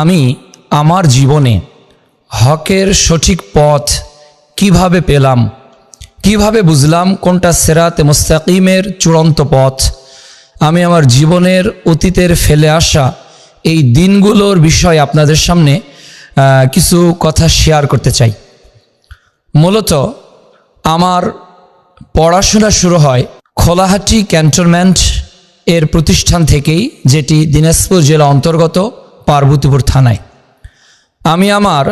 আমি আমার জীবনে হকের সঠিক পথ কীভাবে পেলাম, কীভাবে বুঝলাম কোনটা সেরাতে মুস্তাকিমের চূড়ান্ত পথ, আমি আমার জীবনের অতীতের ফেলে আসা এই দিনগুলোর বিষয় আপনাদের সামনে কিছু কথা শেয়ার করতে চাই। মূলত আমার পড়াশোনা শুরু হয় খোলাহাটি ক্যান্টনমেন্ট এর প্রতিষ্ঠান থেকেই, যেটি দিনাজপুর জেলা অন্তর্গত। পার্বতীপুর থানায়। আমি আমার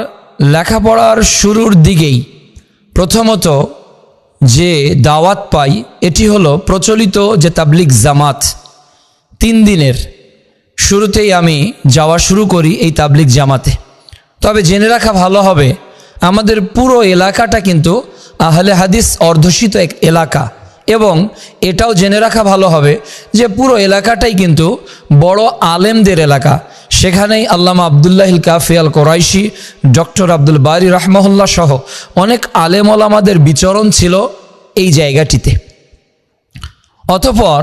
লেখাপড়ার শুরুর দিকেই প্রথমত যে দাওয়াত পাই, এটি হলো প্রচলিত যে তাবলিক জামাত। তিন দিনের শুরুতেই আমি যাওয়া শুরু করি এই তাবলিক জামাতে। তবে জেনে রাখা ভালো হবে, আমাদের পুরো এলাকাটা কিন্তু আহলে হাদিস অর্ধসিত এক এলাকা এবং এটাও জেনে রাখা ভালো হবে যে পুরো এলাকাটাই কিন্তু বড় আলেমদের এলাকা। সেখানেই আল্লামা আবদুল্লাহিল কাফি আল কোরাইশি, ডক্টর আব্দুল বারি রহমহুল্লাহ সহ অনেক আলেম ওলামাদের বিচরণ ছিল এই জায়গাটিতে। অতপর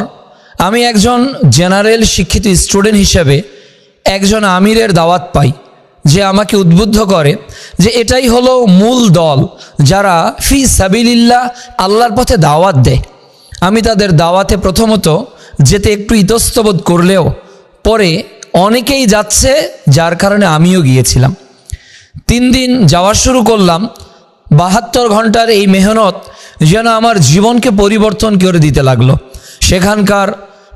আমি একজন জেনারেল শিক্ষিত স্টুডেন্ট হিসেবে একজন আমিরের দাওয়াত পাই, যে আমাকে উদ্বুদ্ধ করে যে এটাই হলো মূল দল যারা ফি সাবিলিল্লাহ আল্লাহর পথে দাওয়াত দেয়। আমি তাদের দাওয়াতে প্রথমত যেতে একটু ইতস্তবোধ করলেও পরে অনেকেই যাচ্ছে, যার কারণে আমিও গিয়েছিলাম। তিন দিন যাওয়া শুরু করলাম। বাহাত্তর ঘণ্টার এই মেহনত যেন আমার জীবনকে পরিবর্তন করে দিতে লাগল। সেখানকার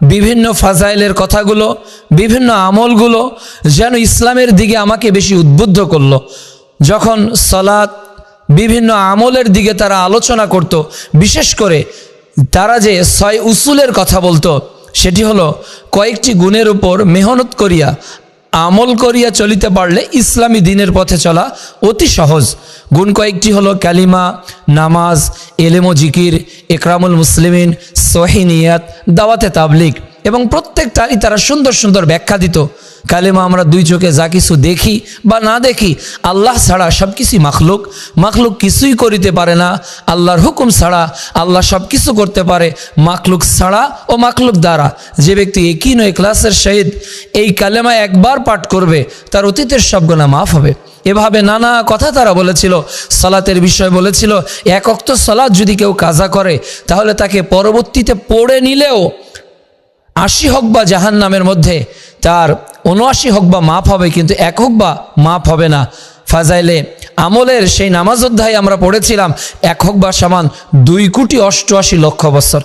বিভিন্ন ফাজাইলের কথাগুলো, বিভিন্ন আমলগুলো যেন ইসলামের দিকে আমাকে বেশি উদ্বুদ্ধ করল। যখন সলাৎ বিভিন্ন আমলের দিকে তারা আলোচনা করত, বিশেষ করে তারা যে ছয় উসুলের কথা বলতো সেটি হলো, কয়েকটি গুণের উপর মেহনত করিয়া, আমল করিয়া চলিতে পারলে ইসলামী দিনের পথে চলা অতি সহজ। গুণ কয়েকটি হলো ক্যালিমা নামাজ, এলেমো জিকির, একরামুল মুসলিমিন সহিনিয়াত দাওয়াতে তাবলিক এবং প্রত্যেকটারই তারা সুন্দর সুন্দর ব্যাখ্যা দিত। কালেমা আমরা দুই চোখে যা কিছু দেখি বা না দেখি, আল্লাহ ছাড়া সব কিছুই মাখলুক। মাখলুক কিছুই করিতে পারে না, আল্লাহর হুকুম ছাড়া আল্লাহ সব কিছু করতে পারে। মাখলুক ছাড়া ও মাখলুক দ্বারা। যে ব্যক্তি একই নয় ক্লাসের সহিত এই কালেমা একবার পাঠ করবে, তার অতীতের সব গোনা মাফ হবে। এভাবে নানা কথা তারা বলেছিল, সালাতের বিষয় বলেছিল, এক অক্ত সালাত যদি কেউ কাজা করে, তাহলে তাকে পরবর্তীতে পড়ে নিলেও আশি হোক বা জাহান নামের মধ্যে, তার উনআশি হোক বা মাপ হবে, কিন্তু এক হোক বা মাপ হবে না। ফাজাইলে আমলের সেই নামাজ অধ্যায় আমরা পড়েছিলাম, এক হোক বা সমান দুই কোটি অষ্টআশি লক্ষ বছর।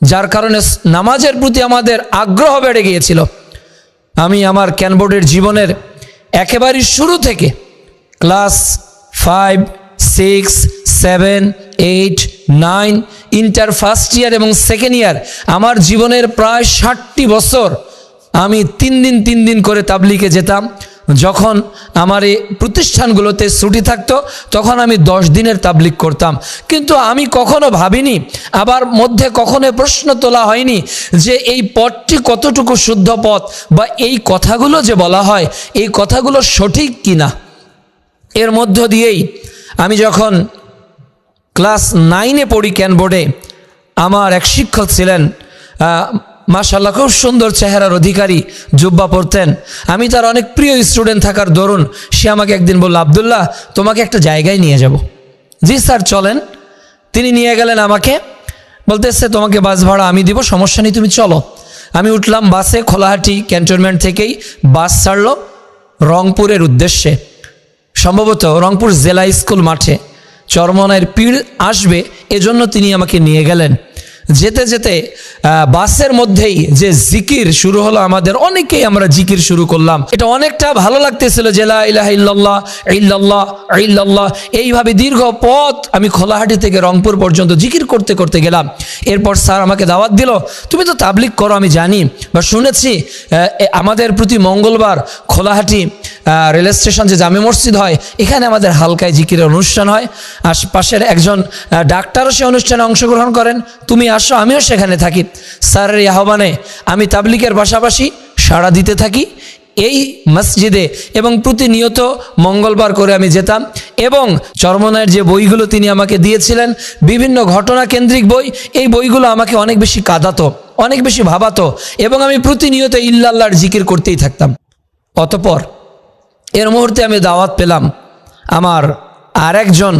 যার কারণে নামাজের প্রতি আমাদের আগ্রহ বেড়ে গিয়েছিল। আমি আমার ক্যানবোর্ডের জীবনের একেবারে শুরু থেকে class five, six, seven, eight nine inter first year এবং সেকেন্ড ইয়ার আমার জীবনের প্রায় ষাটটি বছর আমি তিন দিন তিন দিন করে তাবলিকে যেতাম। যখন আমার এই প্রতিষ্ঠানগুলোতে ছুটি থাকতো, তখন আমি দশ দিনের তাবলিক করতাম। কিন্তু আমি কখনো ভাবিনি, আবার মধ্যে কখনো প্রশ্ন তোলা হয়নি যে এই পথটি কতটুকু শুদ্ধ পথ বা এই কথাগুলো যে বলা হয়, এই কথাগুলো সঠিক কিনা। এর মধ্য দিয়েই আমি যখন ক্লাস নাইনে পড়ি ক্যান বোর্ডে আমার এক শিক্ষক ছিলেন মাশাল্লাহ খুব সুন্দর চেহারার অধিকারী, জুব্বা পড়তেন আমি তার অনেক প্রিয় স্টুডেন্ট থাকার দরুন সে আমাকে একদিন বলল, আবদুল্লাহ, তোমাকে একটা জায়গায় নিয়ে যাব। জি স্যার, চলেন। তিনি নিয়ে গেলেন আমাকে, বলতেছে, তোমাকে বাস ভাড়া আমি দিব, সমস্যা নেই, তুমি চলো। আমি উঠলাম বাসে, খোলাহাটি ক্যান্টনমেন্ট থেকেই বাস ছাড়লো রংপুরের উদ্দেশ্যে। সম্ভবত রংপুর জেলা স্কুল মাঠে। চরমনায়ের পীর আসবে, এজন্য তিনি আমাকে নিয়ে গেলেন। যেতে যেতে বাসের মধ্যেই যে জিকির শুরু হলো আমাদের, অনেকেই আমরা জিকির শুরু করলাম। এটা অনেকটা ভালো লাগতেছিল জেলা ইলাহ ইল্লাল্লাহ ইল্লাল্লাহ ইল্লাল্লাহ। এইভাবে দীর্ঘ পথ আমি খোলাহাটি থেকে রংপুর পর্যন্ত জিকির করতে করতে গেলাম। এরপর স্যার আমাকে দাওয়াত দিল, তুমি তো তাবলিক করো, আমি জানি। বা শুনেছি আমাদের প্রতি মঙ্গলবার খোলাহাটি রেল স্টেশন যে জামে মসজিদ হয়, এখানে আমাদের হালকায় জিকিরের অনুষ্ঠান হয়। আশপাশের একজন ডাক্তারও সে অনুষ্ঠানে অংশগ্রহণ করেন। তুমি আসো, আমিও সেখানে থাকি। স্যারের আহ্বানে আমি তাবলিকের পাশাপাশি সাড়া দিতে থাকি। এই মসজিদে এবং প্রতিনিয়ত মঙ্গলবার করে আমি যেতাম এবং চরমনায়ের যে বইগুলো তিনি আমাকে দিয়েছিলেন, বিভিন্ন ঘটনা কেন্দ্রিক বই, এই বইগুলো আমাকে অনেক বেশি কাঁদাতো, অনেক বেশি ভাবাতো এবং আমি প্রতিনিয়ত ইল্লাল্লাহর জিকির করতেই থাকতাম। অতপর এর মুহূর্তে আমি দাওয়াত পেলাম আমার আর একজন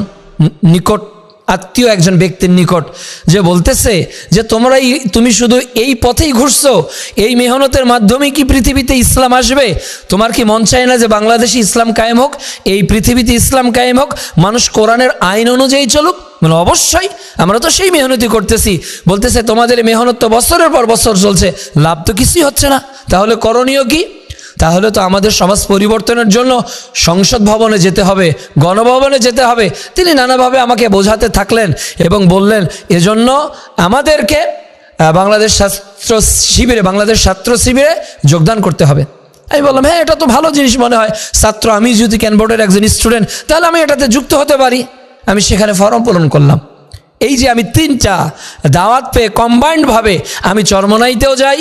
নিকট, আত্মীয় একজন ব্যক্তির নিকট, যে বলতেছে যে তোমরাই তুমি শুধু এই পথেই ঘুরছো, এই মেহনতের মাধ্যমে কি পৃথিবীতে ইসলাম আসবে? তোমার কি মন চায় না যে বাংলাদেশে ইসলাম কায়েম হোক? এই পৃথিবীতে ইসলাম কায়েম হোক, মানুষ কোরআনের আইন অনুযায়ী চলুক? মানে অবশ্যই, আমরা তো সেই মেহনতি করতেছি। বলতেছে, তোমাদের মেহনত তো বছরের পর বছর চলছে, লাভ তো কিছুই হচ্ছে না। তাহলে করণীয় কি? তাহলে তো আমাদের সমাজ পরিবর্তনের জন্য সংসদ ভবনে যেতে হবে, গণভবনে যেতে হবে। তিনি নানাভাবে আমাকে বোঝাতে থাকলেন এবং বললেন, এজন্য আমাদেরকে বাংলাদেশ ছাত্র শিবিরে, বাংলাদেশ ছাত্র শিবিরে যোগদান করতে হবে। আমি বললাম হ্যাঁ এটা তো ভালো জিনিস মনে হয়। ছাত্র আমি যদি ক্যানবোর্ডের একজন স্টুডেন্ট তাহলে আমি এটাতে যুক্ত হতে পারি। আমি সেখানে ফর্ম পূরণ করলাম। এই যে আমি তিনটা দাওয়াত পেয়ে কম্বাইন্ডভাবে আমি চরমনাইতেও যাই,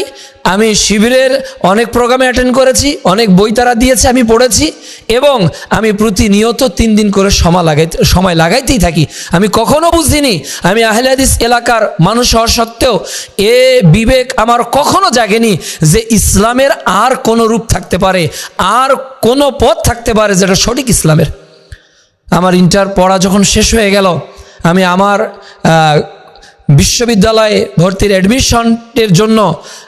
আমি শিবিরের অনেক প্রোগ্রামে অ্যাটেন্ড করেছি, অনেক বই তারা দিয়েছে, আমি পড়েছি, এবং আমি প্রতিনিয়ত তিন দিন করে সময় লাগাইতে, সময় লাগাইতেই থাকি। আমি কখনো বুঝিনি, আমি আহলে হাদিস এলাকার মানুষ হওয়া সত্ত্বেও এ বিবেক আমার কখনো জাগেনি যে ইসলামের আর কোনো রূপ থাকতে পারে, আর কোনো পথ থাকতে পারে যেটা সঠিক ইসলামের। আমার ইন্টার পড়া যখন শেষ হয়ে গেল আমি আমার বিশ্ববিদ্যালয়ে ভর্তির অ্যাডমিশনের জন্য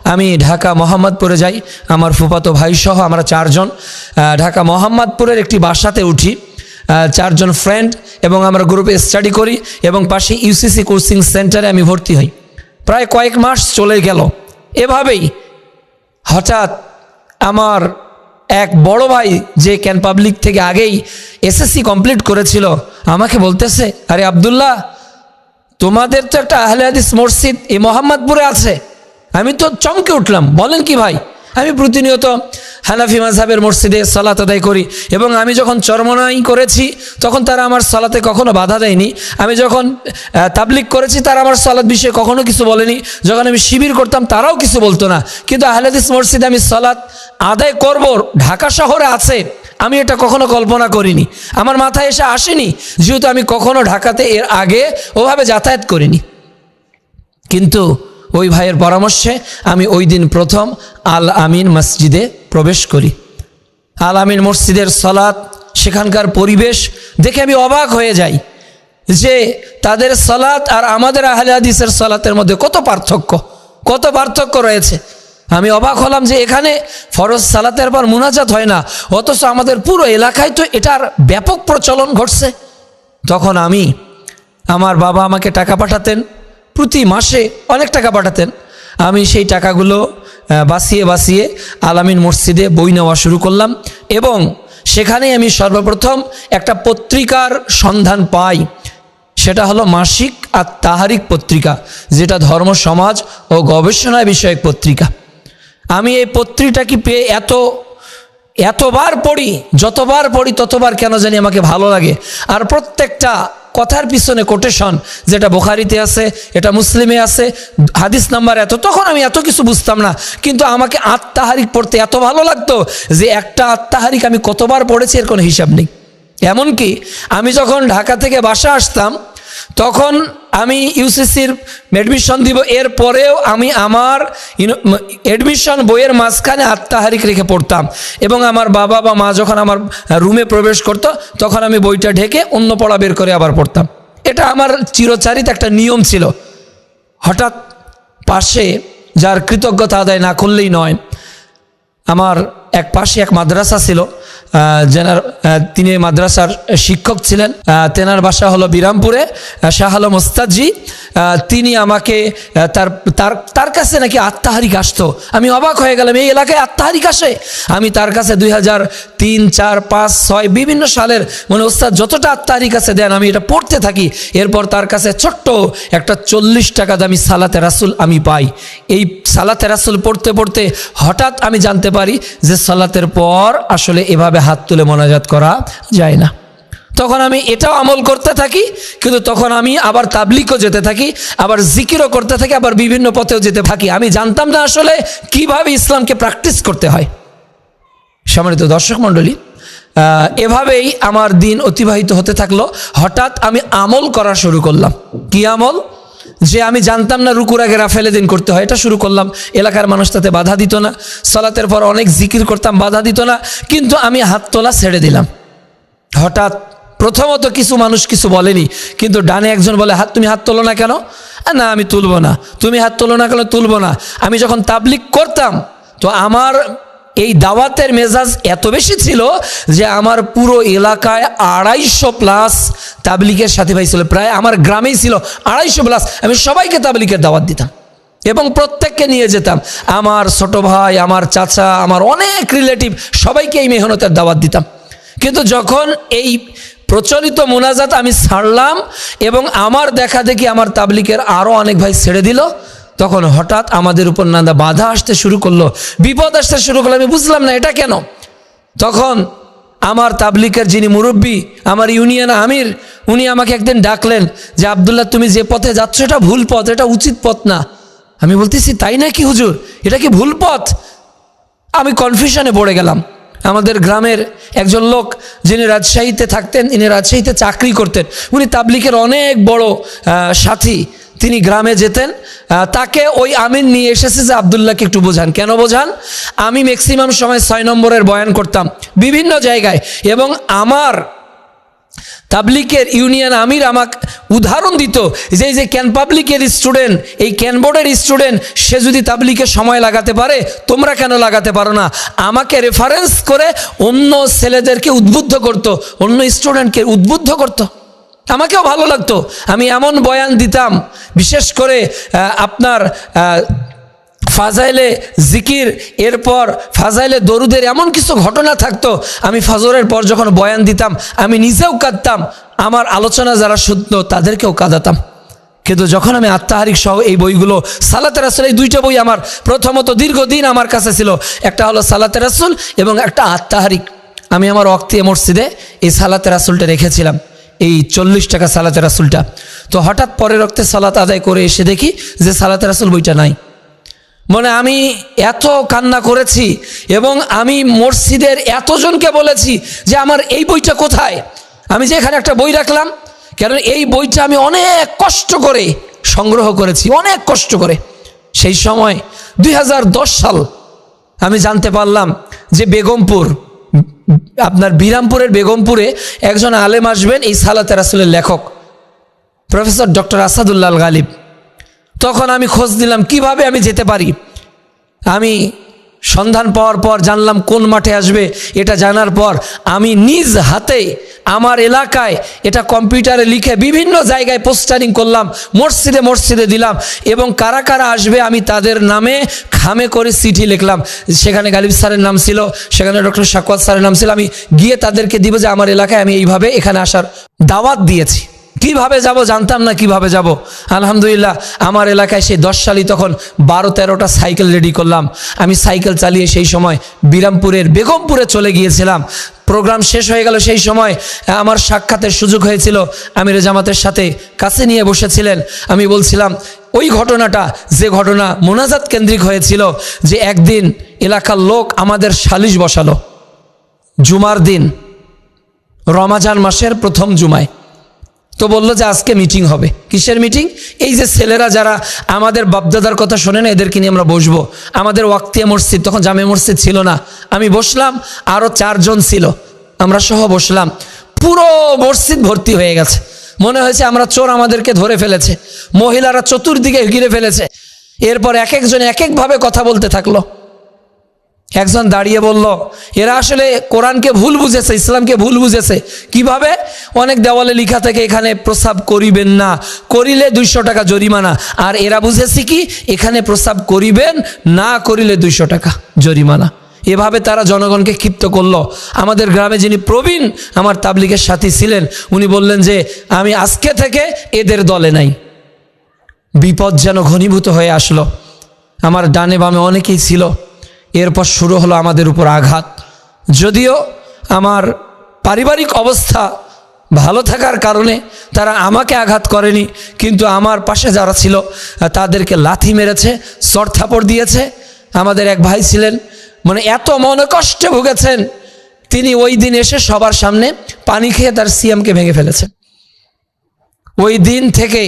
আমি ঢাকা মোহাম্মদপুরে যাই। আমার ফুফাতো ভাইসহ আমরা চারজন ঢাকা মোহাম্মদপুরের একটি বাসাতে উঠি চারজন ফ্রেন্ড এবং আমরা গ্রুপে স্টাডি করি এবং পাশে ইউসিসি কোচিং সেন্টারে আমি ভর্তি হই। প্রায় কয়েক মাস চলে গেল। এভাবেই হঠাৎ আমার এক বড় ভাই যে ক্যান পাবলিক থেকে আগেই এসএসসি কমপ্লিট করেছিল, আমাকে বলতেছে, আরে আবদুল্লাহ, তোমাদের তো একটা আহলে হাদিস মসজিদ এই মোহাম্মদপুরে আছে। আমি তো চমকে উঠলাম, বলেন কি ভাই? আমি প্রতিনিয়ত হানাফি মাঝহাবের মসজিদে সালাত আদায় করি এবং আমি যখন চরমনাই করেছি, তখন তারা আমার সালাতে কখনো বাধা দেয়নি। আমি যখন তাবলিক করেছি, তারা আমার সালাত বিষয়ে কখনো কিছু বলেনি। যখন আমি শিবির করতাম, তারাও কিছু বলতো না। কিন্তু আহলাদিস মসজিদে আমি সালাত আদায় করব, ঢাকা শহরে আছে, আমি এটা কখনো কল্পনা করিনি। আমার মাথায় এসে আসেনি, যেহেতু আমি কখনো ঢাকাতে এর আগে ওভাবে যাতায়াত করিনি। কিন্তু ওই ভাইয়ের পরামর্শে আমি ওই দিন প্রথম আল আমিন মসজিদে প্রবেশ করি। আল আমিন মসজিদের সলাৎ সেখানকার পরিবেশ দেখে আমি অবাক হয়ে যাই যে তাদের সলাৎ আর আমাদের আহলে হাদিসের সলাতের মধ্যে কত পার্থক্য কত পার্থক্য রয়েছে। আমি অবাক হলাম যে এখানে ফরজ সালাতের পর মুনাজাত হয় না, অথচ আমাদের পুরো এলাকায় তো এটার ব্যাপক প্রচলন ঘটছে। তখন আমি, আমার বাবা আমাকে টাকা পাঠাতেন প্রতি মাসে অনেক টাকা পাঠাতেন। আমি সেই টাকাগুলো আহ, বাঁচিয়ে বাঁচিয়ে আলামিন মসজিদে বই নেওয়া শুরু করলাম এবং সেখানে আমি সর্বপ্রথম একটা পত্রিকার সন্ধান পাই। সেটা হলো মাসিক আর তাহারিক পত্রিকা যেটা ধর্ম সমাজ ও গবেষণা বিষয়ক পত্রিকা। আমি এই পত্রিকাটি পেয়ে এত এতবার পড়ি যতবার পড়ি ততবার কেন জানি আমাকে ভালো লাগে। আর প্রত্যেকটা কথার পিছনে কোটেশন যেটা বোখারিতে আছে, এটা মুসলিমে আছে, হাদিস নাম্বার এত, তখন আমি এত কিছু বুঝতাম না। কিন্তু আমাকে আত্মাহারিক পড়তে এত ভালো লাগতো যে একটা আত্মাহারিক আমি কতবার পড়েছি, এর কোনো হিসাব নেই। এমনকি আমি যখন ঢাকা থেকে বাসা আসতাম তখন আমি ইউসিসির অ্যাডমিশন দিব এর পরেও আমি আমার অ্যাডমিশন বইয়ের মাঝখানে আত্মাহারিক রেখে পড়তাম। এবং আমার বাবা বা মা যখন আমার রুমে প্রবেশ করতো, তখন আমি বইটা ঢেকে অন্য পড়া বের করে আবার পড়তাম। এটা আমার চিরচারিত একটা নিয়ম ছিল। হঠাৎ পাশে যার কৃতজ্ঞতা আদায় না করলেই নয়, আমার এক পাশে এক মাদ্রাসা ছিল। যেনার তিনি মাদ্রাসার শিক্ষক ছিলেন। তেনার বাসা হলো বিরামপুরে শাহ আলম ওস্তাদজি। তিনি আমাকে তার তার তার কাছে নাকি আত্মাহারিক আসতো। আমি অবাক হয়ে গেলাম, এই এলাকায় আত্মাহারিক আসে? আমি তার কাছে দুই হাজার তিন, চার, পাঁচ, ছয় বিভিন্ন সালের মানে ওস্তাদ যতটা আত্মাহারিক আছে দেন আমি এটা পড়তে থাকি। এরপর তার কাছে ছোট্ট একটা চল্লিশ টাকা দামি সালাতে রাসুল আমি পাই। এই সালাতে রাসুল পড়তে পড়তে হঠাৎ আমি জানতে পারি যে সালাতের পর আসলে এভাবে হাত তুলে মোনাজাত করা যায় না। তখন আমি এটাও আমল করতে থাকি, কিন্তু তখন আমি আবার তাবলিকও যেতে থাকি, আবার জিকিরও করতে থাকি, আবার বিভিন্ন পথেও যেতে থাকি। আমি জানতাম না আসলে কীভাবে ইসলামকে প্র্যাকটিস করতে হয়। সম্মানিত দর্শক মণ্ডলী এভাবেই আমার দিন অতিবাহিত হতে থাকল। হঠাৎ আমি আমল করা শুরু করলাম। কি আমল? যে আমি জানতাম না রুকুর আগে রাফেলে দিন করতে হয়, এটা শুরু করলাম। এলাকার মানুষ তাতে বাধা দিত না। সলাতের পর অনেক জিকির করতাম, বাধা দিত না। কিন্তু আমি হাত তোলা ছেড়ে দিলাম। হঠাৎ প্রথমত কিছু মানুষ কিছু বলেনি, কিন্তু ডানে একজন বলে, হাত, তুমি হাত তোলো না কেন? না, আমি তুলবো না। তুমি হাত তোলো না কেন? তুলবো না। আমি যখন তাবলিক করতাম, তো আমার এই দাওয়াতের মেজাজ এত বেশি ছিল যে আমার পুরো এলাকায় আড়াইশো প্লাস তাবলিকের সাথে ভাই ছিল। প্রায় আমার গ্রামেই ছিল আড়াইশো প্লাস আমি সবাইকে তাবলিকের দাওয়াত দিতাম এবং প্রত্যেককে নিয়ে যেতাম। আমার ছোট ভাই, আমার চাচা, আমার অনেক রিলেটিভ সবাইকে এই মেহনতের দাওয়াত দিতাম। কিন্তু যখন এই প্রচলিত মোনাজাত আমি ছাড়লাম এবং আমার দেখা দেখি আমার তাবলিকের আরও অনেক ভাই ছেড়ে দিল তখন হঠাৎ আমাদের উপর নান্দা বাধা আসতে শুরু করল, বিপদ আসতে শুরু করল, আমি বুঝলাম না এটা কেন? তখন আমার তাবলিকের যিনি মুরব্বী, আমার ইউনিয়ন আমির, উনি আমাকে একদিন ডাকলেন যে, আবদুল্লাহ, তুমি যে পথে যাচ্ছ, এটা ভুল পথ, এটা উচিত পথ না। আমি বলতেছি, তাই নাকি হুজুর? এটা কি ভুল পথ? আমি কনফিউশনে পড়ে গেলাম। আমাদের গ্রামের একজন লোক, যিনি রাজশাহীতে থাকতেন, ইনি রাজশাহীতে চাকরি করতেন, উনি তাবলিকের অনেক বড় সাথী। তিনি গ্রামে যেতেন তাকে ওই আমিন নিয়ে এসেছে যে আবদুল্লাহকে একটু বোঝান। কেন বোঝান? আমি ম্যাক্সিমাম সময় ছয় নম্বরের বয়ান করতাম। বিভিন্ন জায়গায়। এবং আমার তাবলিকের ইউনিয়ন আমির আমাকে উদাহরণ দিত যে, এই যে ক্যান পাবলিকের স্টুডেন্ট এই ক্যান বোর্ডের স্টুডেন্ট সে যদি তাবলিকে সময় লাগাতে পারে, তোমরা কেন লাগাতে পারো না? আমাকে রেফারেন্স করে অন্য ছেলেদেরকে উদ্বুদ্ধ করত, অন্য স্টুডেন্টকে উদ্বুদ্ধ করতো। আমাকেও ভালো লাগতো। আমি এমন বয়ান দিতাম, বিশেষ করে আপনার ফাজাইলে জিকির, এরপর ফাজাইলে দরুদের এমন কিছু ঘটনা থাকতো, আমি ফজরের পর যখন বয়ান দিতাম, আমি নিজেও কাঁদতাম, আমার আলোচনা যারা শুনতো তাদেরকেও কাঁদাতাম। কিন্তু যখন আমি আত্মাহারিক সহ এই বইগুলো সালাতের রাসুল, এই দুইটা বই আমার প্রথমত দীর্ঘদিন আমার কাছে ছিল, একটা হলো সালাতের রাসুল এবং একটা আত্মাহারিক। আমি আমার অক্তি মসজিদে এই সালাতের রাসুলটা রেখেছিলাম। এই চল্লিশ টাকা সালাতের রাসুলটা। তো হঠাৎ পরের রক্তে সালাত আদায় করে এসে দেখি যে সালাতের রাসুল বইটা নাই। মানে আমি এত কান্না করেছি এবং আমি মসজিদের এতজনকে বলেছি যে আমার এই বইটা কোথায়? আমি যে এখানে একটা বই রাখলাম কারণ এই বইটা আমি অনেক কষ্ট করে সংগ্রহ করেছি, অনেক কষ্ট করে। সেই সময় দু হাজার দশ সাল আমি জানতে পারলাম যে বেগমপুর আপনার বিরামপুরের বেগমপুরে একজন আলেম আসবেন, এই সালাতে রাসুলের লেখক, প্রফেসর ডক্টর আসাদুল্লাল গালিব। তখন আমি খোঁজ দিলাম কীভাবে আমি যেতে পারি? আমি সন্ধান পাওয়ার পর জানলাম কোন মাঠে আসবে, এটা জানার পর আমি নিজ হাতে আমার এলাকায় এটা কম্পিউটারে লিখে বিভিন্ন জায়গায় পোস্টারিং করলাম, মসজিদে মসজিদে দিলাম এবং কারা কারা আসবে আমি তাদের নামে খামে করে চিঠি লিখলাম। সেখানে গালিব স্যারের নাম ছিল, সেখানে ডক্টর সাকওয়াত স্যারের নাম ছিল, আমি গিয়ে তাদেরকে দিব যে আমার এলাকায় আমি এইভাবে এখানে আসার দাওয়াত দিয়েছি। কীভাবে যাব জানতাম না কীভাবে যাব। আলহামদুলিল্লাহ, আমার এলাকায় সেই দশ সালই তখন বারো তেরোটা সাইকেল রেডি করলাম। আমি সাইকেল চালিয়ে সেই সময় বিরামপুরের বেগমপুরে চলে গিয়েছিলাম। প্রোগ্রাম শেষ হয়ে গেল সেই সময়, আমার সাক্ষাতের সুযোগ হয়েছিল। আমির জামাতের সাথে কাছে নিয়ে বসেছিলেন। আমি বলছিলাম, ওই ঘটনাটা, যে ঘটনা মোনাজাত কেন্দ্রিক হয়েছিল, যে একদিন এলাকার লোক আমাদের সালিশ বসালো। জুমার দিন, রমাজান মাসের প্রথম জুমায়। তো বলল যে আজকে মিটিং হবে। কিসের মিটিং এই যে ছেলেরা যারা আমাদের বাপদাদার কথা শোনে না, এদেরকে নিয়ে আমরা বসবো। আমাদের ওয়াক্তিয়া মসজিদ, তখন জামে মসজিদ ছিল না। আমি বসলাম আরও চারজন ছিল। আমরা সহ বসলাম। পুরো মসজিদ ভর্তি হয়ে গেছে। মনে হয়েছে আমরা চোর আমাদেরকে ধরে ফেলেছে। মহিলারা চতুর্দিকে ঘিরে ফেলেছে। এরপর এক একজন এক একভাবে কথা বলতে থাকল। একজন দাঁড়িয়ে বলল, এরা আসলে কোরআনকে ভুল বুঝেছে, ইসলামকে ভুল বুঝেছে। কীভাবে? অনেক দেওয়ালে লেখা থেকে, এখানে প্রস্রাব করিবেন না, করিলে দুইশো টাকা জরিমানা। আর এরা বুঝেছে কি? এখানে প্রস্রাব করিবেন, না করিলে দুইশো টাকা জরিমানা। এভাবে তারা জনগণকে ক্ষিপ্ত করল। আমাদের গ্রামে যিনি প্রবীণ, আমার তাবলিগের সাথী ছিলেন, উনি বললেন যে, আমি আজকে থেকে এদের দলে নাই। বিপদ যেন ঘনীভূত হয়ে আসলো। আমার ডানে বামে অনেকেই ছিল। এরপর শুরু হলো আমাদের উপর আঘাত। যদিও আমার পারিবারিক অবস্থা ভালো থাকার কারণে তারা আমাকে আঘাত করেনি, কিন্তু আমার পাশে যারা ছিল, তাদেরকে লাথি মেরেছে চড়থাপড় দিয়েছে। আমাদের এক ভাই ছিলেন মানে এত মনে কষ্টে ভুগেছেন, তিনি ওই দিন এসে সবার সামনে পানি খেয়ে তার সিএমকে ভেঙে ফেলেছেন ওই দিন থেকে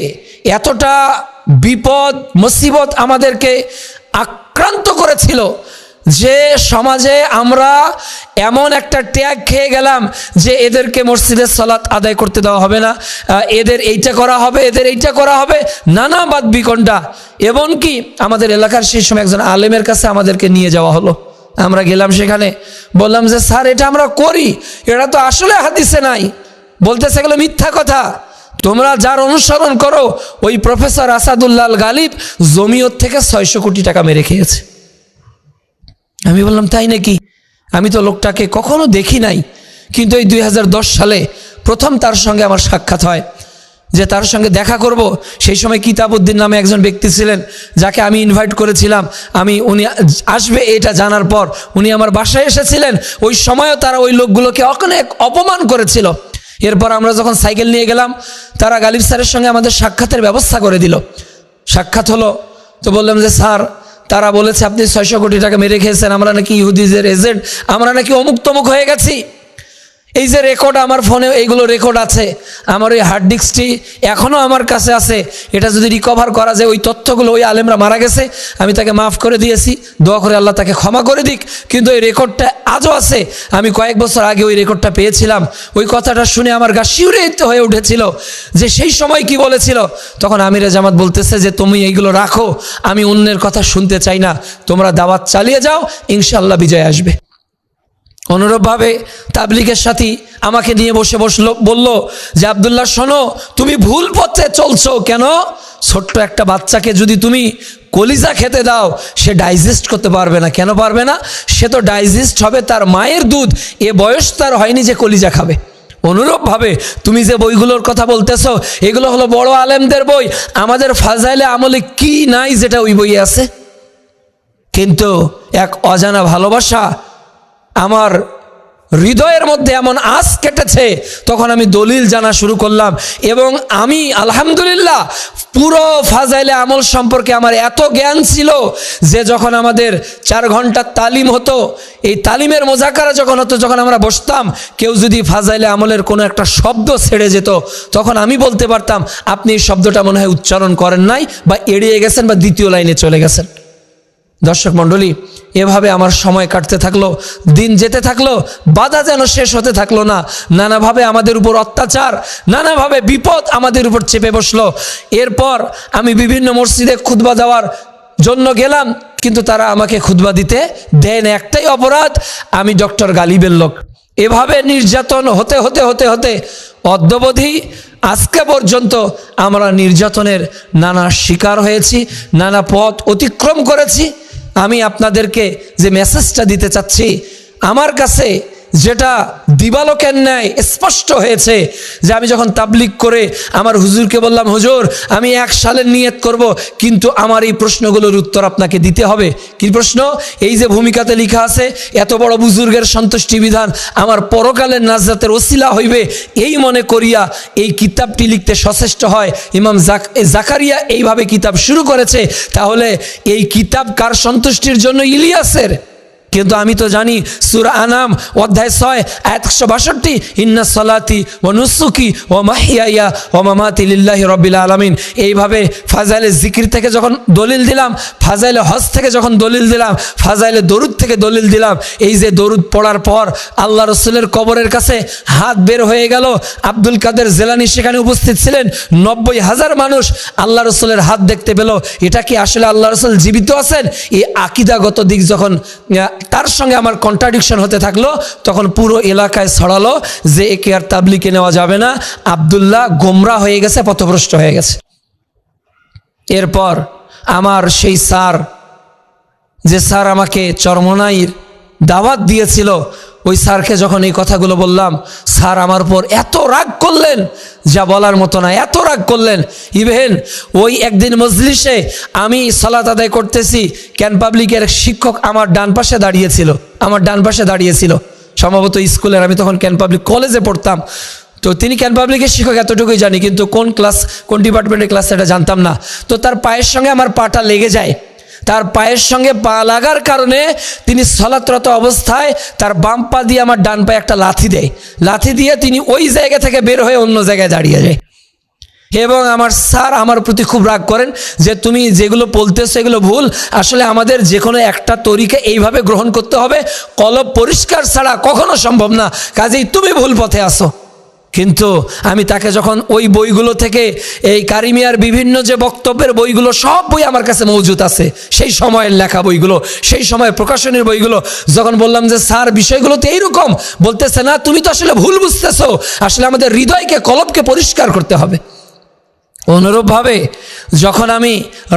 এতটা বিপদ, মুসিবত আমাদেরকে আক্রান্ত করেছিল যে সমাজে আমরা এমন একটা ট্যাগ খেয়ে গেলাম যে এদেরকে মসজিদের সালাত আদায় করতে দেওয়া হবে না এদের এইটা করা হবে, এদের এইটা করা হবে, নানা বাদ বিকণ্ডা এমনকি আমাদের এলাকার সেই সময় একজন আলেমের কাছে আমাদেরকে নিয়ে যাওয়া হলো। আমরা গেলাম সেখানে, বললাম যে, স্যার, এটা আমরা করি, এটা তো আসলে হাদিসে নাই। বলতেছে, এগুলো মিথ্যা কথা। তোমরা যার অনুসরণ করো, ওই প্রফেসর আসাদুল্লাল গালিব জমিয়ত থেকে ছয়শো কোটি টাকা মেরে খেয়েছে। আমি বললাম, তাই নাকি? আমি তো লোকটাকে কখনো দেখি নাই। কিন্তু এই দুই হাজার দশ সালে প্রথম তার সঙ্গে আমার সাক্ষাৎ হয়, যে তার সঙ্গে দেখা করব। সেই সময় কিতাবুদ্দিন নামে একজন ব্যক্তি ছিলেন, যাকে আমি ইনভাইট করেছিলাম। আমি, উনি আসবে এটা জানার পর উনি আমার বাসায় এসেছিলেন। ওই সময়ও তারা ওই লোকগুলোকে অনেক অপমান করেছিল। এরপর আমরা যখন সাইকেল নিয়ে গেলাম, তারা গালিব স্যারের সঙ্গে আমাদের সাক্ষাতের ব্যবস্থা করে দিল। সাক্ষাৎ হলো, তো বললাম যে, স্যার তারা বলেছে, আপনি ছয়শো কোটি টাকা মেরে খেয়েছেন, আমরা নাকি ইহুদিজের এজেন্ট, আমরা নাকি অমুক তমুক হয়ে গেছি। এই যে রেকর্ড আমার ফোনে এইগুলো রেকর্ড আছে, আমার ওই হার্ড ডিস্কটি এখনও আমার কাছে আছে। এটা যদি রিকভার করা যায়, ওই তথ্যগুলো ওই আলেমরা মারা গেছে, আমি তাকে মাফ করে দিয়েছি, দোয়া করে আল্লাহ তাকে ক্ষমা করে দিক। কিন্তু ওই রেকর্ডটা আজও আছে। আমি কয়েক বছর আগে ওই রেকর্ডটা পেয়েছিলাম। ওই কথাটা শুনে আমার গা শিউরিত হয়ে উঠেছিল। যে সেই সময় কি বলেছিল? তখন আমিরে জামাত বলতেছে যে, তুমি এইগুলো রাখো, আমি অন্যের কথা শুনতে চাই না। তোমরা দাওয়াত চালিয়ে যাও ইনশাল্লাহ বিজয় আসবে। অনুরূপভাবে তাবলিগের সাথী আমাকে নিয়ে বসে বসল, বলল, যে আবদুল্লাহ, শোনো, তুমি ভুল পথে চলছো কেন? ছোট্ট একটা বাচ্চাকে যদি তুমি কলিজা খেতে দাও, সে ডাইজেস্ট করতে পারবে না। কেন পারবে না? সে তো ডাইজেস্ট হবে তার মায়ের দুধ, এ বয়স তার হয়নি যে কলিজা খাবে। অনুরূপভাবে তুমি যে বইগুলোর কথা বলতেছো, এগুলো হলো বড় আলেমদের বই। আমাদের ফাজাইলে আমলে কি নাই যেটা ওই বইয়ে আছে? কিন্তু এক অজানা ভালোবাসা আমার হৃদয়ের মধ্যে এমন আস কেটেছে, তখন আমি দলিল জানা শুরু করলাম এবং আমি, আলহামদুলিল্লাহ, পুরো ফাজাইলে আমল সম্পর্কে আমার এত জ্ঞান ছিল যে যখন আমাদের চার ঘণ্টার তালিম হতো, এই তালিমের মোজাকারা যখন হতো, যখন আমরা বসতাম, কেউ যদি ফাজাইলে আমলের কোনো একটা শব্দ ছেড়ে যেত, তখন আমি বলতে পারতাম, আপনি এই শব্দটা মনে হয় উচ্চারণ করেন নাই বা এড়িয়ে গেছেন বা দ্বিতীয় লাইনে চলে গেছেন। দর্শক মণ্ডলী, এভাবে আমার সময় কাটতে থাকল, দিন যেতে থাকল, বাধা যেন শেষ হতে থাকল না। নানাভাবে আমাদের উপর অত্যাচার, নানাভাবে বিপদ আমাদের উপর চেপে বসল। এরপর আমি বিভিন্ন মসজিদে খুতবা দেওয়ার জন্য গেলাম, কিন্তু তারা আমাকে খুতবা দিতে দেয় না। একটাই অপরাধ, আমি ডক্টর গালিবের লোক। এভাবে নির্যাতন হতে হতে হতে হতে অদ্যবধি আজকে পর্যন্ত আমরা নির্যাতনের নানা শিকার হয়েছি, নানা পথ অতিক্রম করেছি। আমি আপনাদেরকে যে মেসেজটা দিতে চাচ্ছি আমার কাছে যেটা দিবালোকের ন্যায় স্পষ্ট হয়েছে যে আমি যখন তাবলিক করে আমার হুজুরকে বললাম, হুজুর, আমি এক সালের নিয়ত করব, কিন্তু আমার এই প্রশ্নগুলোর উত্তর আপনাকে দিতে হবে। কি প্রশ্ন? এই যে ভূমিকাতে লেখা আছে, এত বড় বুজুর্গের সন্তুষ্টি বিধান আমার পরকালের নাজাতের ওসিলা হইবে। এই মনে করিয়া এই কিতাবটি লিখতে সচেষ্ট হয় ইমাম জাক জাকারিয়া এইভাবে কিতাব শুরু করেছে। তাহলে এই কিতাব কার সন্তুষ্টির জন্য ইলিয়াসের? কিন্তু আমি তো জানি সুরা আনাম অধ্যায় ছয়, একশো বাষট্টি, ইন্না সলাতি ও নুসুকি ও মাহিয়া ও মামাতি লিল্লাহি রব্বিল আলমিন। এইভাবে ফাজাইলে জিকির থেকে যখন দলিল দিলাম, ফাজাইলে হজ থেকে যখন দলিল দিলাম, ফাজাইলে দরুদ থেকে দলিল দিলাম, এই যে দরুদ পড়ার পর আল্লাহ রসুলের কবরের কাছে হাত বের হয়ে গেল, আব্দুল কাদের জেলানি সেখানে উপস্থিত ছিলেন, নব্বই হাজার মানুষ আল্লাহ রসুলের হাত দেখতে পেল। এটা কি আসলে আল্লাহ রসুল জীবিত আছেন? এই আকিদাগত দিক যখন তার সঙ্গে আমার কন্ট্রাডিকশন হতে থাকল, তখন পুরো এলাকায় ছড়ালো যে একে আর তাবলিকে নেওয়া যাবে না। আবদুল্লাহ গোমরা হয়ে গেছে, পথভ্রষ্ট হয়ে গেছে। এরপর আমার সেই স্যার, যে স্যার আমাকে চরমনাইর দাওয়াত দিয়েছিল ওই স্যারকে যখন এই কথাগুলো বললাম, স্যার আমার উপর এত রাগ করলেন, যা বলার মতো না, এত রাগ করলেন। ইভেন ওই একদিন মজলিসে আমি সালাত আদায় করতেছি ক্যান পাবলিকের শিক্ষক আমার ডান পাশে দাঁড়িয়েছিল, আমার ডান পাশে দাঁড়িয়েছিল। সম্ভবত স্কুলের, আমি তখন ক্যান পাবলিক কলেজে পড়তাম। তো তিনি ক্যান পাবলিকের শিক্ষক, এতটুকুই জানি, কিন্তু কোন ক্লাস, কোন ডিপার্টমেন্টের ক্লাস সেটা জানতাম না। তো তার পায়ের সঙ্গে আমার পাটা লেগে যায়। তার পায়ের সঙ্গে পা লাগার কারণে তিনি সলাতরত অবস্থায় তার বাম পা দিয়ে আমার ডান পায়ে একটা লাথি দেয়। লাথি দিয়ে তিনি ওই জায়গা থেকে বের হয়ে অন্য জায়গায় দাঁড়িয়ে যায়। এবং আমার স্যার আমার প্রতি খুব রাগ করেন যে তুমি যেগুলো বলতেছো এগুলো ভুল। আসলে আমাদের যে কোনো একটা তরিকে এইভাবে গ্রহণ করতে হবে। কলব পরিষ্কার ছাড়া কখনো সম্ভব না। কাজেই তুমি ভুল পথে আসো কিন্তু আমি তাকে যখন ওই বইগুলো থেকে, এই কারিমিয়ার বিভিন্ন যে বক্তব্যের বইগুলো, সব বই আমার কাছে মজুদ আছে। সেই সময়ের লেখা বইগুলো, সেই সময়ের প্রকাশনের বইগুলো, যখন বললাম যে, স্যার, বিষয়গুলো তো এইরকম। বলতেছে, না, তুমি তো আসলে ভুল বুঝতেছো। আসলে আমাদের হৃদয়কে, কলবকে পরিষ্কার করতে হবে। অনুরূপভাবে যখন আমি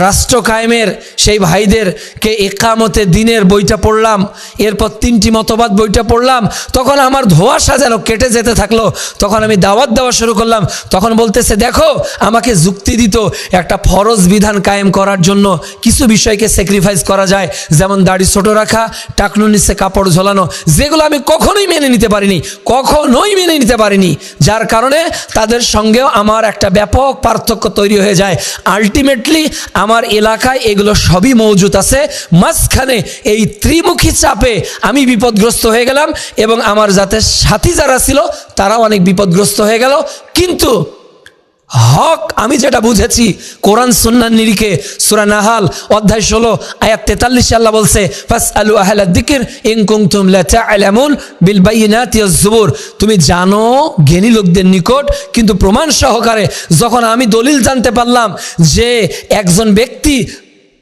রাষ্ট্র কায়েমের সেই ভাইদেরকে একামতে দিনের বইটা পড়লাম, এরপর তিনটি মতবাদ বইটা পড়লাম, তখন আমার ধোয়াশা যেন কেটে যেতে থাকল। তখন আমি দাওয়াত দেওয়া শুরু করলাম। তখন বলতেছে, দেখো, আমাকে যুক্তি দিত একটা ফরজ বিধান কায়েম করার জন্য কিছু বিষয়কে স্যাক্রিফাইস করা যায়, যেমন দাড়ি ছোট রাখা টাকনু নিচে কাপড় ঝোলানো, যেগুলো আমি কখনোই মেনে নিতে পারিনি, কখনোই মেনে নিতে পারিনি। যার কারণে তাদের সঙ্গেও আমার একটা ব্যাপক পার্থক্য তৈরি হয়ে যায়। আলটিমেটলি আমার এলাকায় এগুলো সবই মজুত আছে। মাঝখানে এই ত্রিমুখী চাপে আমি বিপদগ্রস্ত হয়ে গেলাম এবং আমার যাতে সাথী যারা ছিল, তারাও অনেক বিপদগ্রস্ত হয়ে গেল। কিন্তু হক আমি যেটা বুঝেছি, কোরআন সুন্নার নিরিখে সুরা নাহাল অধ্যায় ষোলো, আয়াত তেতাল্লিশ আল্লাহ বলছে ফাস আলু আহলা দিকির ইনকুম তুমলা আলামুন বিল বাইনাতি জুবুর তুমি জানো, জ্ঞানী লোকদের নিকট কিন্তু প্রমাণ সহকারে যখন আমি দলিল জানতে পারলাম যে একজন ব্যক্তি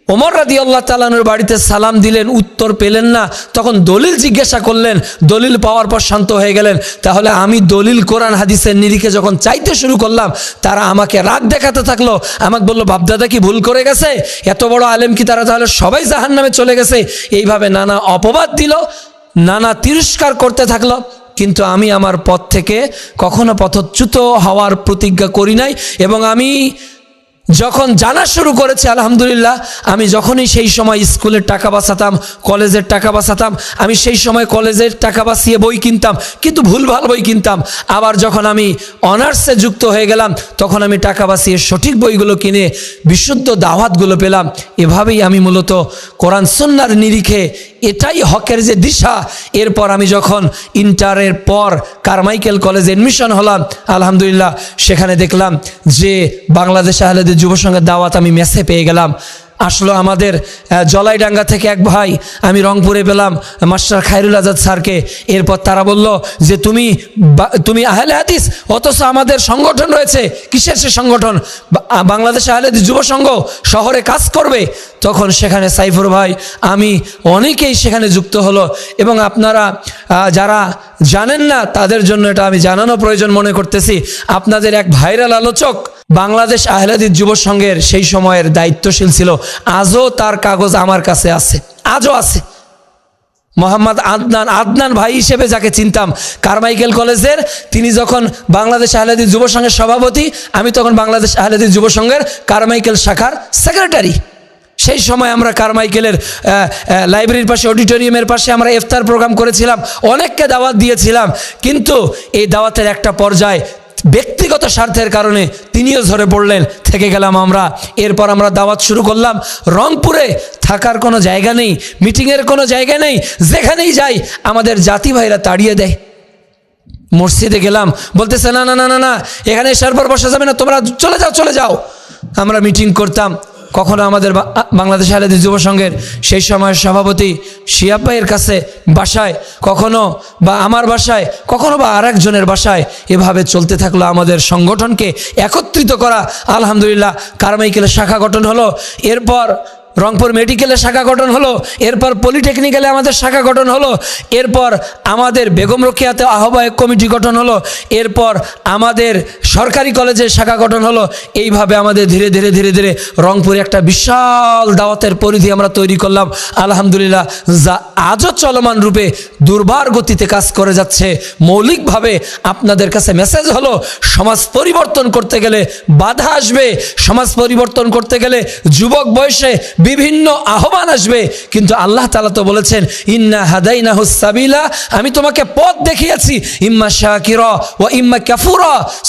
ওমর রাদি আল্লাহ তালানুর বাড়িতে সালাম দিলেন, উত্তর পেলেন না। তখন দলিল জিজ্ঞাসা করলেন, দলিল পাওয়ার পর শান্ত হয়ে গেলেন। তাহলে আমি দলিল কোরআন হাদিসের নিরিখে যখন চাইতে শুরু করলাম, তারা আমাকে রাগ দেখাতে থাকল। আমাকে বলল, বাপদাদা কি ভুল করে গেছে? এত বড় আলেম কি তারা তাহলে সবাই জাহান নামে চলে গেছে? এইভাবে নানা অপবাদ দিল, নানা তিরস্কার করতে থাকল। কিন্তু আমি আমার পথ থেকে কখনো পথচ্যুত হওয়ার প্রতিজ্ঞা করি নাই এবং আমি যখন জানা শুরু করেছে, আলহামদুলিল্লাহ, আমি যখনই সেই সময় স্কুলের টাকা বাঁচাতাম, কলেজের টাকা বাঁচাতাম, আমি সেই সময় কলেজের টাকা বাঁচিয়ে বই কিনতাম, কিন্তু ভুলভাল বই কিনতাম। আবার যখন আমি অনার্সে যুক্ত হয়ে গেলাম, তখন আমি টাকা বাঁচিয়ে সঠিক বইগুলো কিনে বিশুদ্ধ দাওয়াতগুলো পেলাম। এভাবেই আমি মূলত কোরআন সন্ন্যার নিরিখে এটাই হকের যে দিশা। এরপর আমি যখন ইন্টারের পর কারমাইকেল কলেজে এডমিশন হলাম, আলহামদুলিল্লাহ, সেখানে দেখলাম যে বাংলাদেশ আহলেদের যুব সংঘের দাওয়াত আমি মেসে পেয়ে গেলাম। আসলো আমাদের জলাইডাঙ্গা থেকে এক ভাই আমি রংপুরে পেলাম, মাস্টার খায়রুল আজাদ স্যারকে। এরপর তারা বলল যে, তুমি তুমি আহলে হাদিস, অথচ আমাদের সংগঠন রয়েছে। কিসের সে সংগঠন? বাংলাদেশ আহলে যুব সংঘ শহরে কাজ করবে। তখন সেখানে সাইফুর ভাই, আমি অনেকেই সেখানে যুক্ত হলো এবং আপনারা যারা জানেন না, তাদের জন্য এটা আমি জানানো প্রয়োজন মনে করতেছি। আপনাদের এক ভাইরাল আলোচক বাংলাদেশ আহলাদিস যুব সংঘের সেই সময়ের দায়িত্বশীল ছিল। আজও তার কাগজ আমার কাছে আছে। আজও আছে। মোহাম্মদ আদনান আদনান ভাই হিসেবে যাকে চিনতাম, কারমাইকেল কলেজের, তিনি যখন বাংলাদেশ আহলাদিস যুব সংঘের সভাপতি, আমি তখন বাংলাদেশ আহলাদিস যুব সংঘের কারমাইকেল শাখার সেক্রেটারি সেই সময় আমরা কারমাইকেলের লাইব্রেরির পাশে অডিটোরিয়ামের পাশে আমরা ইফতার প্রোগ্রাম করেছিলাম, অনেককে দাওয়াত দিয়েছিলাম। কিন্তু এই দাওয়াতের একটা পর্যায়ে ব্যক্তিগত স্বার্থের কারণে তিনিও ঝরে পড়লেন, থেকে গেলাম আমরা। এরপর আমরা দাওয়াত শুরু করলাম। রংপুরে থাকার কোনো জায়গা নেই, মিটিংয়ের কোনো জায়গা নেই, যেখানেই যাই, আমাদের জাতি ভাইরা তাড়িয়ে দেয়। মসজিদে গেলাম, বলতেছে, না না না না না, এখানে সারপর বসা যাবে না, তোমরা চলে যাও চলে যাও। আমরা মিটিং করতাম। কখনো আমাদের বাংলাদেশ আলাদী যুব সংঘের সেই সময়ের সভাপতি শিয়াপাইয়ের কাছে বাসায় কখনো বা আমার বাসায়, কখনো বা আর একজনের বাসায় এভাবে চলতে থাকল আমাদের সংগঠনকে একত্রিত করা। আলহামদুলিল্লাহ, কারমাইকেলের শাখা গঠন হলো। এরপর রংপুর মেডিকেলে শাখা গঠন হলো, এরপর পলিটেকনিক্যালে আমাদের শাখা গঠন হলো, এরপর আমাদের বেগম রক্ষিয়াতে আহ্বায়ক কমিটি গঠন হলো, এরপর আমাদের সরকারি কলেজের শাখা গঠন হলো। এইভাবে আমাদের ধীরে ধীরে ধীরে ধীরে রংপুরে একটা বিশাল দাওয়াতের পরিধি আমরা তৈরি করলাম। আলহামদুলিল্লাহ, যা আজও চলমান রূপে দুর্বার গতিতে কাজ করে যাচ্ছে। মৌলিকভাবে আপনাদের কাছে মেসেজ হলো, সমাজ পরিবর্তন করতে গেলে বাধা আসবে। সমাজ পরিবর্তন করতে গেলে যুবক বয়সে বিভিন্ন আহ্বান আসবে। কিন্তু আল্লাহ তালা তো বলেছেন, ইন্না হাদাইনা হুসাবিলা আমি তোমাকে পথ দেখিয়েছি। ইম্মা শাকির ও ইম্মা কাফুর।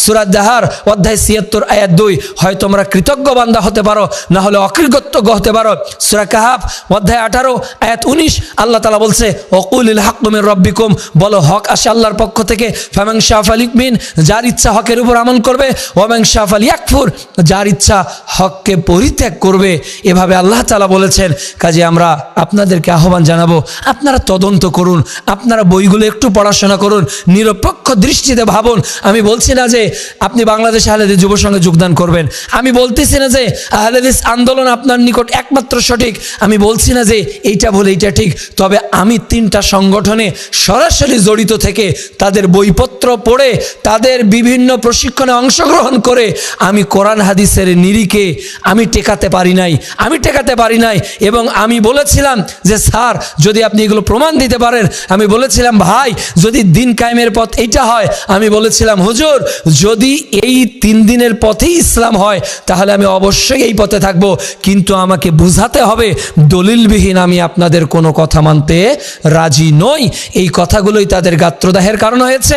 সুরাত দাহার, অধ্যায় ছিয়াত্তর, আয়াত দুই। হয় তোমরা কৃতজ্ঞ বান্দা হতে পারো, না হলে অকৃতজ্ঞ হতে পারো। সুরা কাহাব অধ্যায় আঠারো, আয়াত উনিশ। আল্লাহ তালা বলছে অকুল হাকুমের রব্বিকুম। বলো, হক আসে আল্লাহর পক্ষ থেকে। ফ্যামাং শাহ আলিকমিন যার ইচ্ছা হকের উপর আমল করবে। ওয়ামাং শাহ আলী আকফুর যার ইচ্ছা হককে পরিত্যাগ করবে। এভাবে আল্লাহ তালা বলেছেন, কাজে আমরা আপনাদেরকে আহ্বান জানাব, আপনারা তদন্ত করুন, আপনারা বইগুলো একটু পড়াশোনা করুন, নিরপেক্ষ দৃষ্টিতে ভাবুন। আমি বলছি না যে আপনি বাংলাদেশ আহলেদের যুব সঙ্গে যোগদান করবেন। আমি বলতেছি না যে আহলেদিস আন্দোলন আপনার নিকট একমাত্র সঠিক। আমি বলছি না যে এইটা বলে এইটা ঠিক। তবে আমি তিনটা সংগঠনে সরাসরি জড়িত থেকে তাদের বইপত্র পড়ে, তাদের বিভিন্ন প্রশিক্ষণে অংশগ্রহণ করে আমি কোরআন হাদিসের নিরিখে আমি টেকাতে পারি নাই। আমি টেকাতে পারি নাই। এবং আমি বলেছিলাম যে, স্যার, যদি আপনি এগুলো প্রমাণ দিতে পারেন। আমি বলেছিলাম, ভাই, যদি দিন কায়েমের পথ এইটা হয়। আমি বলেছিলাম, হুজুর, যদি এই তিন দিনের পথেই ইসলাম হয়, তাহলে আমি অবশ্যই এই পথে থাকব। কিন্তু আমাকে বুঝাতে হবে, দলিলবিহীন আমি আপনাদের কোনো কথা মানতে রাজি নই। এই কথাগুলোই তাদের গাত্রদাহের কারণ হয়েছে।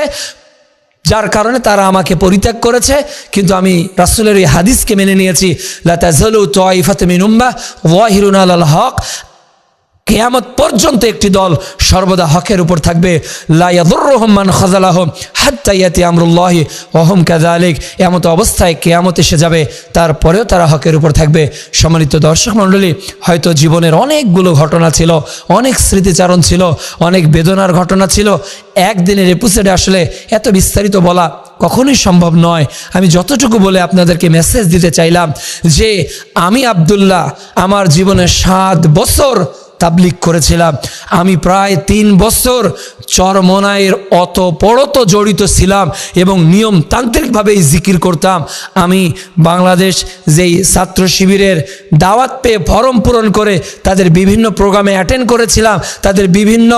যার কারণে তারা আমাকে পরিত্যাগ করেছে, কিন্তু আমি রাসুলের এই হাদিসকে মেনে নিয়েছি লাতাজলু তোয়াইফাতে মিনুম্বা ওয়াহিরুন আল হক। কেয়ামত পর্যন্ত একটি দল সর্বদা হকের উপর থাকবে। লাইয়াদুররহমান খাজালাহম হাত্তাইয়াতি আমরুল্লাহি ওহম কাজালিক এমত অবস্থায় কেয়ামত এসে যাবে, তারপরেও তারা হকের উপর থাকবে। সম্মানিত দর্শক মণ্ডলী, হয়তো জীবনের অনেকগুলো ঘটনা ছিল, অনেক স্মৃতিচারণ ছিল, অনেক বেদনার ঘটনা ছিল। একদিনের এপিসোডে আসলে এত বিস্তারিত বলা কখনোই সম্ভব নয়। আমি যতটুকু বলে আপনাদেরকে মেসেজ দিতে চাইলাম যে, আমি আবদুল্লাহ, আমার জীবনে সাত বছর তাবলিক করেছিলাম। আমি প্রায় তিন বছর চরমনায়ের অত পড়ত জড়িত ছিলাম এবং নিয়ম তান্ত্রিকভাবেই জিকির করতাম। আমি বাংলাদেশ যেই ছাত্র শিবিরের দাওয়াত পেয়ে ফরম পূরণ করে তাদের বিভিন্ন প্রোগ্রামে অ্যাটেন্ড করেছিলাম। তাদের বিভিন্ন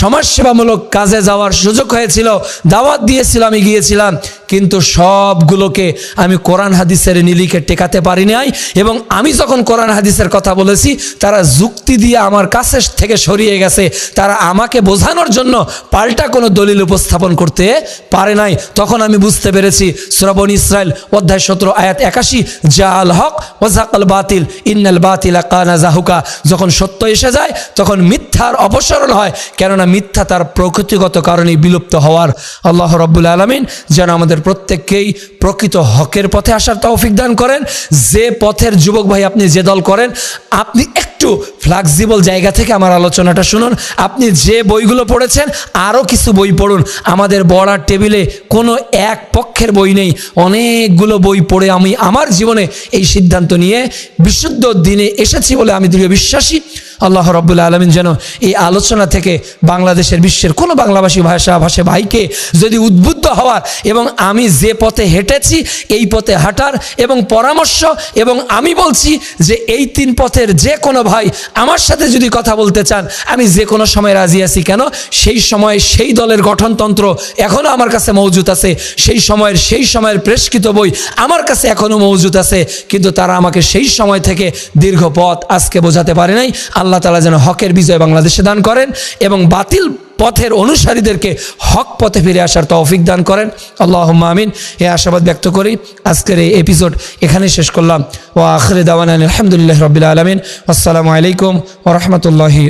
সমাজসেবামূলক কাজে যাওয়ার সুযোগ হয়েছিল। দাওয়াত দিয়েছিল আমি গিয়েছিলাম। কিন্তু সবগুলোকে আমি কোরআন হাদিসের নিলিকে টেকাতে পারি নাই এবং আমি যখন কোরআন হাদিসের কথা বলেছি, তারা যুক্তি দিয়ে আমার কাছে থেকে সরিয়ে গেছে। তারা আমাকে বোঝানোর জন্য পাল্টা কোনো দলিল উপস্থাপন করতে পারে নাই। তখন আমি বুঝতে পেরেছি শ্রবণ ইসরায়েল অধ্যায় সতেরো, আয়াত একাশি জাল হক ওজাকাল বাতিল, ইন্নাল বাতিল কানা জাহুকা। যখন সত্য এসে যায়, তখন মিথ্যার অপসরণ হয়, কেননা মিথ্যা তার প্রকৃতিগত কারণে বিলুপ্ত হওয়ার। আল্লাহ রব্বুল আলমিন যেন আমাদের প্রত্যেককেই প্রকৃত হকের পথে আসার তৌফিক দান করেন। যে পথের যুবক ভাই আপনি যে দল করেন, আপনি একটু ফ্লেক্সিবল জায়গা থেকে আমার আলোচনাটা শুনুন। আপনি যে বইগুলো পড়েছেন আরও কিছু বই পড়ুন। আমাদের বড়ার টেবিলে কোনো এক পক্ষের বই নেই। অনেকগুলো বই পড়ে আমি আমার জীবনে এই সিদ্ধান্ত নিয়ে বিশুদ্ধ দিনে এসেছি বলে আমি দৃঢ় বিশ্বাসী। আল্লাহ রব্বুল্লা আলমিন যেন এই আলোচনা থেকে বাংলাদেশের বিশ্বের কোনো বাংলাভাষী ভাষা ভাষা ভাইকে যদি উদ্বুদ্ধ হওয়ার এবং আমি যে পথে হেঁটেছি, এই পথে হাঁটার এবং পরামর্শ এবং আমি বলছি যে এই তিন পথের যে কোনো ভাই আমার সাথে যদি কথা বলতে চান, আমি যে কোনো সময় রাজি আছি কেন? সেই সময় সেই দলের গঠনতন্ত্র এখনও আমার কাছে মজুত আছে, সেই সময়ের সেই সময়ের প্রেসকৃত বই আমার কাছে এখনও মজুত আছে, কিন্তু তারা আমাকে সেই সময় থেকে দীর্ঘ পথ আজকে বোঝাতে পারে নাই। আল্লাহ তালা যেন হকের বিজয় বাংলাদেশে দান করেন এবং বাতিল পথের অনুসারীদেরকে হক পথে ফিরে আসার তৌফিক দান করেন। আল্লাহ আমিন। এ আশাবাদ ব্যক্ত করি আজকের এই এপিসোড এখানেই শেষ করলাম। ও আখরে দাওয়ান আলহামদুলিল্লাহ রবিল আলমিন। আসসালামু আলাইকুম ও রহমতুল্লাহি